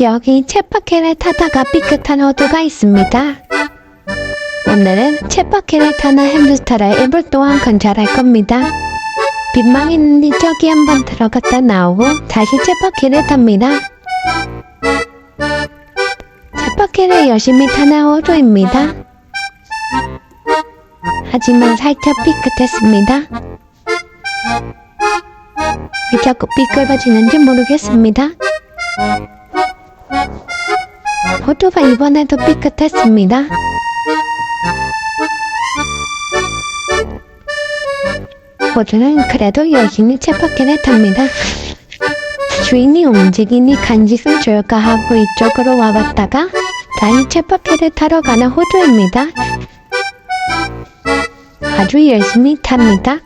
여기 쳇바퀴를 타다가 삐끗한 호두가 있습니다. 오늘은 쳇바퀴를 타는 햄스터를 입을 동안 관찰할 겁니다. 빗망이는 저기 한번 들어갔다 나오고 다시 쳇바퀴를 탑니다. 쳇바퀴를 열심히 타는 호두입니다. 하지만 살짝 삐끗했습니다. 왜 자꾸 삐끗어지는지 모르겠습니다. 호두가 이번에도 삐끗했습니다. 호두는 그래도 열심히 쳇바퀴를 탑니다. 주인이 움직이니 간식을 줄까 하고 이쪽으로 와봤다가 다시 쳇바퀴를 타러 가는 호두입니다. 아주 열심히 탑니다.